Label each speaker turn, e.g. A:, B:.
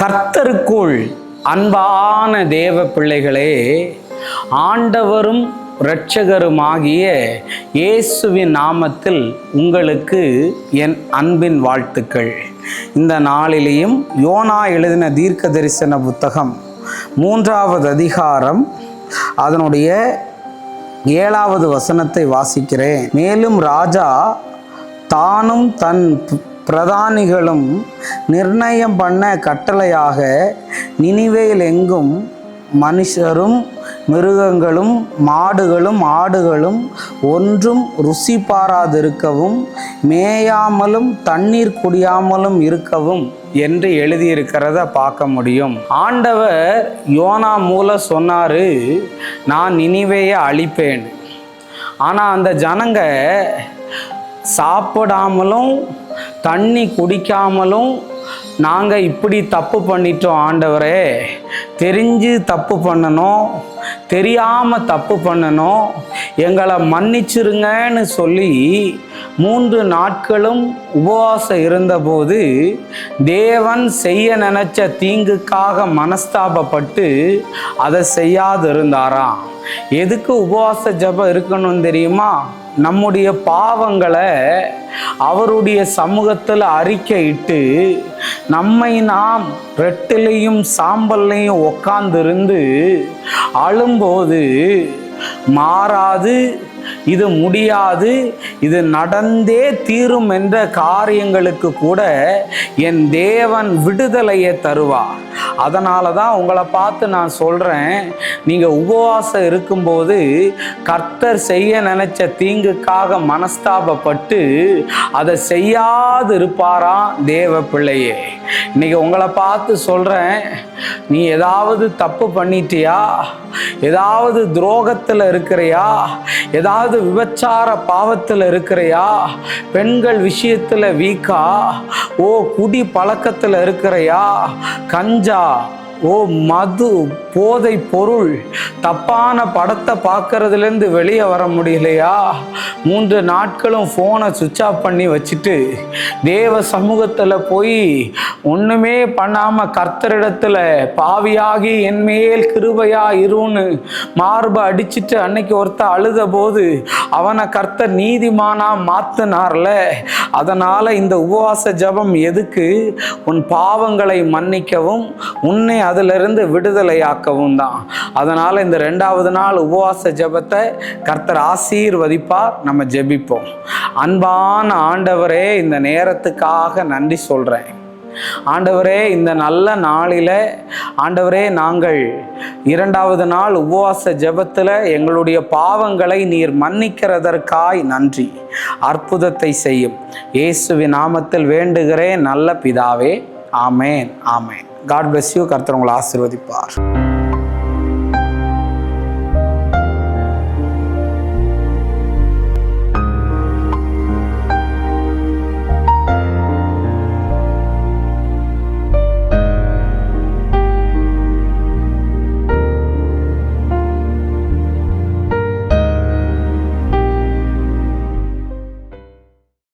A: கர்த்தருக்குள் அன்பான தேவ பிள்ளைகளே ஆண்டவரும் இரட்சகருமாகிய இயேசுவின் நாமத்தில் உங்களுக்கு என் அன்பின் வாழ்த்துக்கள். இந்த நாளிலேயும் யோனா எழுதின தீர்க்க தரிசன புத்தகம் மூன்றாவது அதிகாரம் அதனுடைய ஏழாவது வசனத்தை வாசிக்கிறேன். மேலும் ராஜா தானும் தன் பிரதானிகளும் நிர்ணயம் பண்ண கட்டளையாக நினிவேல் எங்கும் மனுஷரும் மிருகங்களும் மாடுகளும் ஆடுகளும் ஒன்றும் ருசி பாராதிருக்கவும் மேயாமலும் தண்ணீர் குடியாமலும் இருக்கவும் என்று எழுதியிருக்கிறத பார்க்க முடியும். ஆண்டவர் யோனா மூலம் சொன்னார் நான் நினிவேயை அழிப்பேன். ஆனால் அந்த ஜனங்க சாப்பிடாமலும் தண்ணி குடிக்காமலும் நாங்கள் இப்படி தப்பு பண்ணிட்டோம் ஆண்டவரே. தெரிஞ்சு தப்பு பண்ணணும் தெரியாமல் தப்பு பண்ணணும். எங்களை மன்னிச்சிருங்கன்னு சொல்லி மூன்று நாட்களும் உபவாசம் இருந்தபோது தேவன் செய்ய நினச்ச தீங்குக்காக மனஸ்தாபப்பட்டு அதை செய்யாது இருந்தாராம் எதுக்கு உபவாச ஜபம் இருக்கணும் தெரியுமா? நம்முடைய பாவங்களை அவருடைய சமூகத்தில் அறிக்கையிட்டு நம்மை நாம் ரெட்டிலையும் சாம்பல்லையும் உக்காந்திருந்து அழும்போது மாறாது இது முடியாது இது நடந்தே தீரும் என்ற காரியங்களுக்கு கூட என் தேவன் விடுதலையை தருவார். அதனால தான் உங்களை பார்த்து நான் சொல்கிறேன் நீங்கள் உபவாசம் இருக்கும்போது கர்த்தர் செய்ய நினைச்ச தீங்குக்காக மனஸ்தாபப்பட்டு அதை செய்யாது இருப்பாராம் தேவ பிள்ளையே இன்னைக்கு உங்களை பார்த்து சொல்கிறேன் நீ ஏதாவது தப்பு பண்ணிட்டியா? ஏதாவது துரோகத்தில் இருக்கிறியா? ஏதாவது விபச்சார பாவத்தில் இருக்கிறியா? பெண்கள் விஷயத்தில் வீக்கா? ஓ குடி பழக்கத்தில் இருக்கிறியா? கஞ்சா ஓ மது போதை பொருள் தப்பான படத்தை பார்க்கறதுலேருந்து வெளியே வர முடியலையா? மூன்று நாட்களும் ஃபோனை சுவிட்ச் ஆஃப் பண்ணி வச்சுட்டு தேவ சமூகத்தில் போய் ஒன்றுமே பண்ணாமல் கர்த்தரிடத்தில் பாவியாகி என் மேல் கிருபையா இருன்னு மார்பை அடிச்சிட்டு அன்னைக்கு ஒருத்த அழுத போது அவனை கர்த்தர் நீதிமானா மாத்தினார்ல. அதனால் இந்த உபவாச ஜெபம் எதுக்கு? உன் பாவங்களை மன்னிக்கவும் உன்னை அதிலிருந்து விடுதலையாக்கவும் தான். அதனால் இந்த ரெண்டாவது நாள் உபவாச ஜெபத்தை கர்த்தர் ஆசீர்வதிப்பார். நம்ம ஜெபிப்போம். அன்பான ஆண்டவரே இந்த நேரத்துக்காக நன்றி சொல்கிறேன் ஆண்டவரே இந்த நல்ல நாளில் ஆண்டவரே நாங்கள் இரண்டாவது நாள் உபவாச ஜெபத்தில் எங்களுடைய பாவங்களை நீர் மன்னிக்கிறதற்காய் நன்றி. அற்புதத்தை செய்யும். இயேசுவின் நாமத்தில் வேண்டுகிறேன். நல்ல பிதாவே amen amen. God bless you கர்த்தர் உங்களை ஆசீர்வதிப்பார்.